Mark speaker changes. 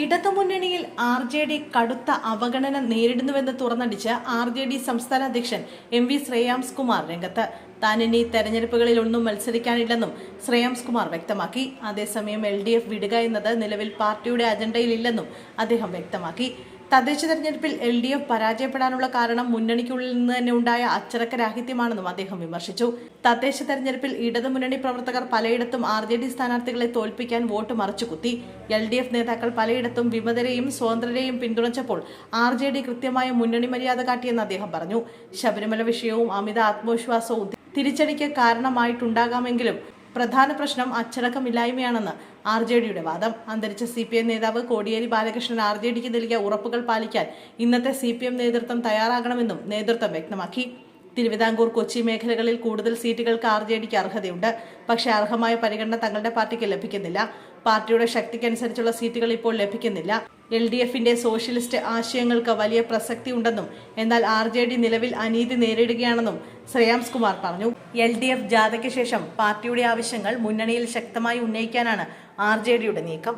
Speaker 1: ഇടതുമുന്നണിയിൽ R J D കടുത്ത അവഗണന നേരിടുന്നുവെന്ന് തുറന്നടിച്ച് ആർ ജെ ഡി സംസ്ഥാന അധ്യക്ഷൻ എം വി ശ്രേയാംസ് കുമാർ രംഗത്ത്. താൻ ഇനി തെരഞ്ഞെടുപ്പുകളിൽ ഒന്നും മത്സരിക്കാനില്ലെന്നും ശ്രേയാംസ് കുമാർ വ്യക്തമാക്കി. അതേസമയം എൽ ഡി എഫ് വിടുക എന്നത് നിലവിൽ പാർട്ടിയുടെ അജണ്ടയിലില്ലെന്നും അദ്ദേഹം വ്യക്തമാക്കി. തദ്ദേശ തെരഞ്ഞെടുപ്പിൽ എൽ ഡി എഫ് പരാജയപ്പെടാനുള്ള കാരണം മുന്നണിക്കുള്ളിൽ നിന്ന് തന്നെ ഉണ്ടായ അച്ചടക്ക രാഹിത്യമാണെന്നും അദ്ദേഹം വിമർശിച്ചു. തദ്ദേശ തെരഞ്ഞെടുപ്പിൽ ഇടതുമുന്നണി പ്രവർത്തകർ പലയിടത്തും ആർ ജെ ഡി സ്ഥാനാർത്ഥികളെ തോൽപ്പിക്കാൻ വോട്ട് മറിച്ചുകുത്തി എൽ ഡി എഫ് നേതാക്കൾ പലയിടത്തും വിമതരെയും സ്വതന്ത്രരെയും പിന്തുണച്ചപ്പോൾ ആർ ജെ ഡി കൃത്യമായ മുന്നണി മര്യാദ കാട്ടിയെന്ന് അദ്ദേഹം പറഞ്ഞു. ശബരിമല വിഷയവും അമിത ആത്മവിശ്വാസവും തിരിച്ചടിക്ക് കാരണമായിട്ടുണ്ടാകാമെങ്കിലും പ്രധാന പ്രശ്നം അച്ചടക്കമില്ലായ്മയാണെന്ന് ആർ ജെ ഡിയുടെ വാദം. അന്തരിച്ച സി പി എം നേതാവ് കോടിയേരി ബാലകൃഷ്ണൻ ആർ ജെ ഡിക്ക് നൽകിയ ഉറപ്പുകൾ പാലിക്കാൻ ഇന്നത്തെ സി പി എം നേതൃത്വം തയ്യാറാകണമെന്നും നേതൃത്വം വ്യക്തമാക്കി. തിരുവിതാംകൂർ കൊച്ചി മേഖലകളിൽ കൂടുതൽ സീറ്റുകൾക്ക് ആർ ജെ ഡിക്ക് അർഹതയുണ്ട്. പക്ഷേ അർഹമായ പരിഗണന തങ്ങളുടെ പാർട്ടിക്ക് ലഭിക്കുന്നില്ല. പാർട്ടിയുടെ ശക്തിക്കനുസരിച്ചുള്ള സീറ്റുകൾ ഇപ്പോൾ ലഭിക്കുന്നില്ല. എൽ ഡി എഫിന്റെ സോഷ്യലിസ്റ്റ് ആശയങ്ങൾക്ക് വലിയ പ്രസക്തി ഉണ്ടെന്നും എന്നാൽ ആർ ജെ ഡി നിലവിൽ അനീതി നേരിടുകയാണെന്നും ശ്രേയാംസ് കുമാർ പറഞ്ഞു. എൽ ഡി എഫ് ജാഥയ്ക്ക് ശേഷം പാർട്ടിയുടെ ആവശ്യങ്ങൾ മുന്നണിയിൽ ശക്തമായി ഉന്നയിക്കാനാണ് ആർ ജെ ഡിയുടെ നീക്കം.